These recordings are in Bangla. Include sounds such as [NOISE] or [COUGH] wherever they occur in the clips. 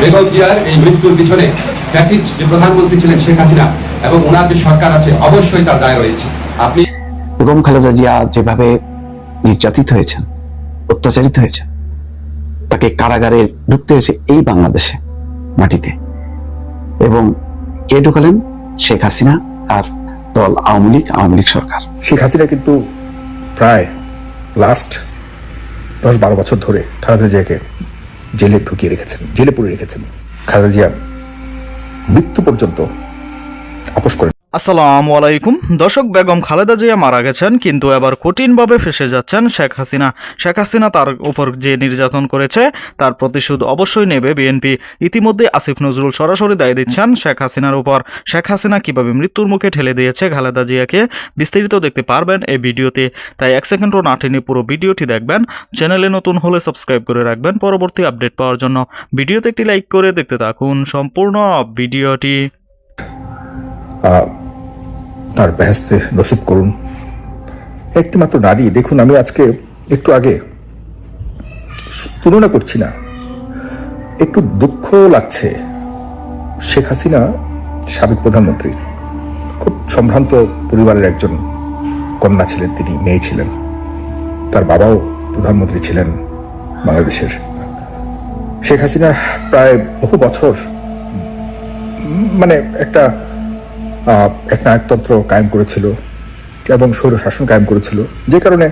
বেগম জিয়ার এই মৃত্যুর পিছনে ফ্যাসিস্ট যে প্রধানমন্ত্রী ছিলেন শেখ হাসিনা এবং ওনার যে সরকার আছে অবশ্যই তার দায় রয়েছে। আপনি বেগম খালেদা জিয়া যেভাবে নির্যাতিত হয়েছেন অত্যাচারিত হয়েছেন তাকে কারাগারে ঢুকতে হয়েছে এই বাংলাদেশে মাটিতে। এবং কে ঢুকালেন? শেখ হাসিনা আর দল আওয়ামী লীগ আওয়ামী লীগ সরকার। শেখ হাসিনা কিন্তু প্রায় লাস্ট দশ বারো বছর ধরে খালেদা জিয়াকে জেলে ঢুকিয়ে রেখেছেন জেলে পড়ে রেখেছেন। খালেদা জিয়া মৃত্যু পর্যন্ত আপোষ করেন। আসসালামু আলাইকুম। দর্শক, বেগম খালেদা জিয়া মারা গেছেন, কিন্তু এবার কঠিনভাবে ফেসে যাচ্ছেন শেখ হাসিনা। শেখ হাসিনা তার উপর যে নির্যাতন করেছে, তার প্রতিশোধ অবশ্যই নেবে বিএনপি। ইতিমধ্যে আসিফ নজরুল সরাসরি দায় দিচ্ছেন শেখ হাসিনার উপর। শেখ হাসিনা কীভাবে মৃত্যুর মুখে ঠেলে দিয়েছে খালেদা জিয়াকে, বিস্তারিত দেখতে পারবেন এই ভিডিওতে। তাই এক সেকেন্ডও না টেনে পুরো ভিডিওটি দেখবেন। চ্যানেলে নতুন হলে সাবস্ক্রাইব করে রাখবেন পরবর্তী আপডেট পাওয়ার জন্য। ভিডিওতে একটি লাইক করে দেখতে থাকুন। সম্পূর্ণ ভিডিওটি। তার বেহেস্তে নসিব করুন। একটি মাত্র নারী, দেখুন, আমি আজকে একটু আগে তুলনা করছি না। একটু দুঃখ লাগছে। শেখ হাসিনা সাবেক প্রধানমন্ত্রী, খুব সম্ভ্রান্ত পরিবারের একজন কন্যা ছিলেন তিনি, মেয়ে ছিলেন। তার বাবাও প্রধানমন্ত্রী ছিলেন বাংলাদেশের। শেখ হাসিনা প্রায় বহু বছর মানে একটা এক নায়কতন্ত্র কায়েম করেছিল এবং স্বৈর শাসন কায়েম করেছিল। যে কারণে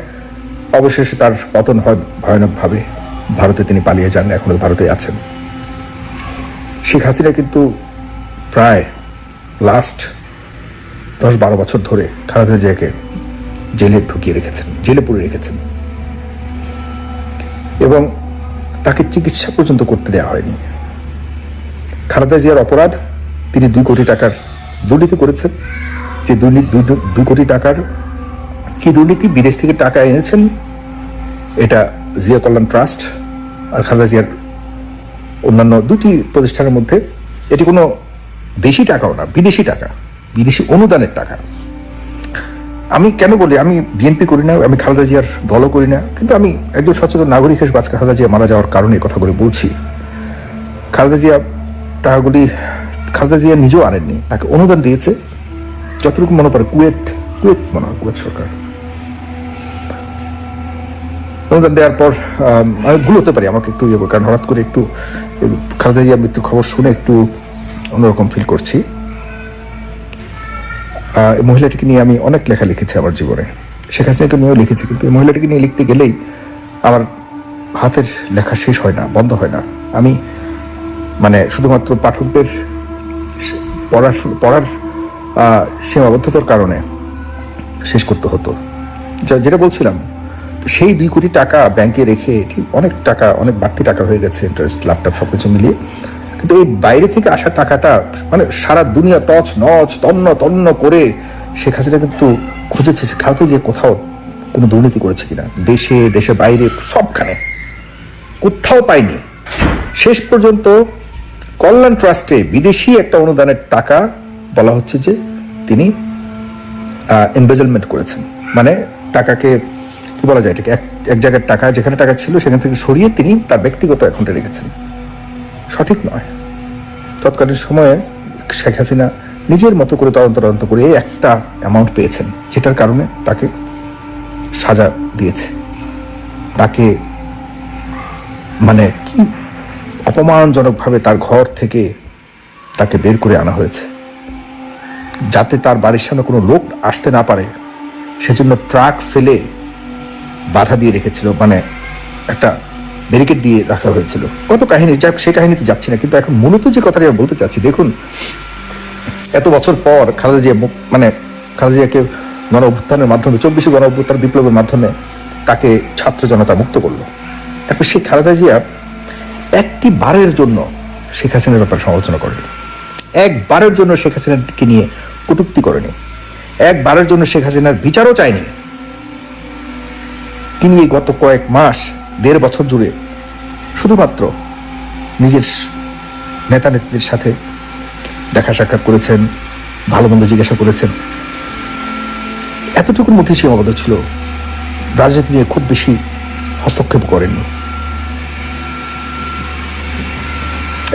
অবশেষে তার পতন হয় ভয়ানকভাবে। ভারতে তিনি পালিয়ে যান, এখনও ভারতে আছেন। শেখ হাসিনা কিন্তু প্রায় লাস্ট দশ বারো বছর ধরে খালেদা জিয়াকে জেলে ঢুকিয়ে রেখেছেন, জেলে পুরে রেখেছেন। এবং তাকে চিকিৎসা পর্যন্ত করতে দেওয়া হয়নি। খালেদা জিয়ার অপরাধ, তিনি দুই কোটি টাকার দুর্নীতি করেছেন যে দুর্নীতি দুই- কোটি টাকার কি দুর্নীতি? বিদেশ থেকে টাকা এনেছেন। এটা জিয়া কল্যাণ ট্রাস্ট আর খালেদা জিয়ার অন্যান্য দুটি প্রতিষ্ঠানের মধ্যে এটি কোনো দেশি টাকাও না, বিদেশি টাকা, বিদেশি অনুদানের টাকা। আমি কেন বলি, আমি বিএনপি করি না, আমি খালেদা জিয়ার দলও করি না, কিন্তু আমি একজন সচেতন নাগরিক হিসেবে আজকে খালেদা জিয়া মারা যাওয়ার কারণে কথা বলে বলছি। খালেদা জিয়া টাকাগুলি খালেদা জিয়া নিজেও আনেননি। তাকে অনুদান দিয়েছে যতটুকু মনে পড়ে কুয়েট কুয়েট মনে হয় কুয়েট সরকার। অনুদান দেওয়ার পর, আমি ভুল হতে পারি, আমাকে একটু ইয়ে কারণ হঠাৎ করে একটু খালেদা জিয়া মৃত্যুর খবর শুনে একটু অন্যরকম ফিল করছি। মহিলাটিকে নিয়ে আমি অনেক লেখা লিখেছি আমার জীবনে। শেখ হাসিনাকে নিয়েও লিখেছি, কিন্তু এই মহিলাটিকে নিয়ে লিখতে গেলেই আমার হাতের লেখা শেষ হয় না, বন্ধ হয় না। আমি মানে শুধুমাত্র পাঠকদের সে- পড়ার সীমাবদ্ধতার কারণে শেষ করতে হতো। যেটা বলছিলাম, সেই দুই কোটি টাকা ব্যাংকে রেখে ঠিক অনেক টাকা, অনেক বাড়তি টাকা হয়ে গেছে ইন্টারেস্ট ল্যাপটপ সবকিছু মিলিয়ে। কিন্তু এই বাইরে থেকে আসা টাকাটা মানে সারা দুনিয়া তছ নচ তন্ন তন্ন করে শেখ হাসিনা কিন্তু খুঁজেছে যে কাউকে যে কোথাও কোনো দুর্নীতি করেছে কিনা। দেশে দেশে বাইরে, সবখানে। কোথাও পাইনি শেষ পর্যন্ত কল্যাণ ট্রাস্টে বিদেশি একটা অনুদানের টাকা বলা হচ্ছে যে তিনি এমবেজলমেন্ট করেছেন। মানে টাকাকে, কি বলা যায় এটাকে, এক এক জায়গার টাকা, যেখানে টাকা ছিল সেখান থেকে সরিয়ে তিনি তার ব্যক্তিগত অ্যাকাউন্টে রেখেছেন। সঠিক নয়। তৎকালীন সময়ে শেখ হাসিনা নিজের মতো করে তদন্ত তদন্ত করে এই একটা অ্যামাউন্ট পেয়েছেন, যেটার কারণে তাকে সাজা দিয়েছে। তাকে মানে কি অপমানজনকভাবে তার ঘর থেকে তাকে বের করে আনা হয়েছে। যাতে তার বাড়ির সামনে কোনো লোক আসতে না পারে, সেজন্য ট্রাক ফেলে বাধা দিয়ে রেখেছিল মানে একটা ব্যারিকেড দিয়ে রাখা হয়েছিল। কত কাহিনী, যাক, সেই কাহিনীতে যাচ্ছি না, কিন্তু এখন মূলত যে কথাটা আমি বলতে চাচ্ছি, দেখুন, এত বছর পর খালেদা জিয়া মানে খালেদা জিয়াকে গণ অভ্যুত্থানের মাধ্যমে, চব্বিশে গণ অভ্যুত্থান বিপ্লবের মাধ্যমে তাকে ছাত্র জনতা মুক্ত করল। এখন সেই খালেদা জিয়া একটি বারের জন্য শেখ হাসিনার ব্যাপারে সমালোচনা করেনি। একবারের জন্য শেখ হাসিনাকে নিয়ে কটূক্তি করেনি। একবারের জন্য শেখ হাসিনার বিচারও চায়নি। তিনি গত কয়েক মাস, দেড় বছর জুড়ে শুধুমাত্র নিজের নেতা নেত্রীদের সাথে দেখা সাক্ষাৎ করেছেন, ভালো মন্দ জিজ্ঞাসা করেছেন। এতটুকুর মধ্যে সীমাবদ্ধ ছিল। রাজনীতি নিয়ে খুব বেশি হস্তক্ষেপ করেননি।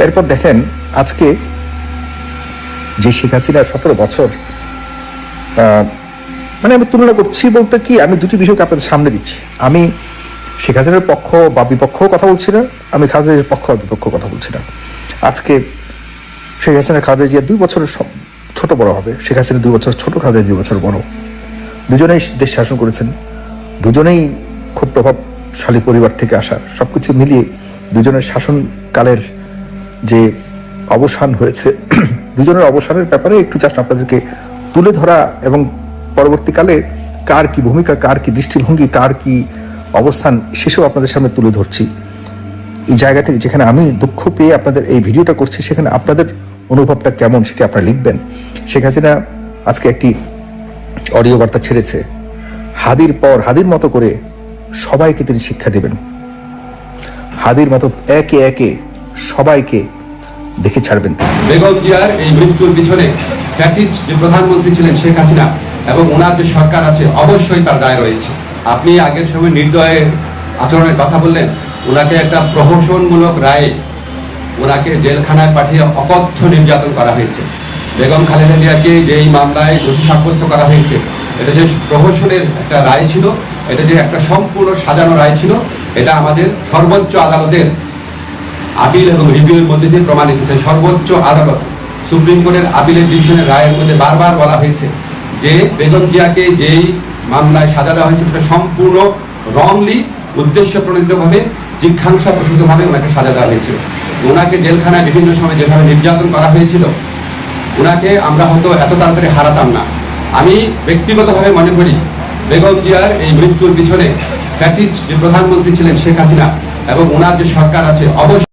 এরপর দেখেন আজকে যে শেখ হাসিনা সতেরো বছর মানে আমি তুলনা করছি বলতে কি, আমি দুটি বিষয়কে আপনাদের সামনে দিচ্ছি। আমি শেখ হাসিনার পক্ষ বা বিপক্ষ কথা বলছি না, আমি খালেদার পক্ষ বা বিপক্ষ কথা বলছি না। আজকে শেখ হাসিনার খালেদা জিয়া দুই বছরের ছোট বড় হবে, শেখ হাসিনা দুই বছর ছোট, খালেদা দুই বছর বড়। দুজনেই দেশ শাসন করেছেন, দুজনেই খুব প্রভাবশালী পরিবার থেকে আসা, সবকিছু মিলিয়ে দুজনের শাসনকালের যে অবসান হয়েছে, [CLEARS THROAT] দুজনের অবসানের ব্যাপারে একটু জাস্ট আপনাদেরকে তুলে ধরা এবং পরবর্তীকালে কার কি ভূমিকা, কার কি দৃষ্টিভঙ্গি, কার কি অবস্থান, সেসব আপনাদের সামনে তুলে ধরছি। এই জায়গা থেকে যেখানে আমি দুঃখ পেয়ে আপনাদের এই ভিডিওটা করছি, সেখানে আপনাদের অনুভবটা কেমন সেটি আপনারা লিখবেন। শেখ হাসিনা আজকে একটি অডিও বার্তা ছেড়েছে, হাদির পর হাদির মতো করে সবাইকে তিনি শিক্ষা দেবেন। হাদির মতো একে একে সবাইকে দেখে ছাড়বেন। বেগম জিয়ার এই মৃত্যুর পিছনে ফ্যাসিস্ট যে প্রধানমন্ত্রী ছিলেন শেখ হাসিনা এবং ওনার যে সরকার আছে, অবশ্যই তার দায় রয়েছে আপনি আগের সময় নির্দয়ের আচরণের কথা বললেন, ওনাকে একটা প্রহসনমূলক রায়ে ওনাকে জেলখানায় পাঠিয়ে অকথ্য নির্যাতন করা হয়েছে বেগম খালেদা জিয়াকে যেই মামলায় দোষী সাব্যস্ত করা হয়েছে, এটা যে প্রহসনের একটা রায় ছিল, এটা যে একটা সম্পূর্ণ সাজানো রায় ছিল, এটা আমাদের সর্বোচ্চ আদালতের আপিল এবং রিভিউর মধ্যে দিয়ে প্রমাণিত হয়েছে সর্বোচ্চ আদালত সুপ্রিম কোর্টের আপিলের ডিভিশনের রায়ের মধ্যে বারবার বলা হয়েছে যে বেগম জিয়াকে যেই মামলায় সাজা দেওয়া হয়েছে সেটা সম্পূর্ণ রংলি উদ্দেশ্য প্রণীতভাবে জিজ্ঞাসা প্রসূতভাবে ওনাকে সাজা দেওয়া হয়েছিল। ওনাকে জেলখানায় বিভিন্ন সময় যেভাবে নির্যাতন করা হয়েছিল, ওনাকে আমরা হয়তো এত তাড়াতাড়ি হারাতাম না। আমি ব্যক্তিগতভাবে মনে করি বেগম জিয়ার এই মৃত্যুর পিছনে ফ্যাসিস্ট যে প্রধানমন্ত্রী ছিলেন শেখ হাসিনা এবং ওনার যে সরকার আছে, অবশ্যই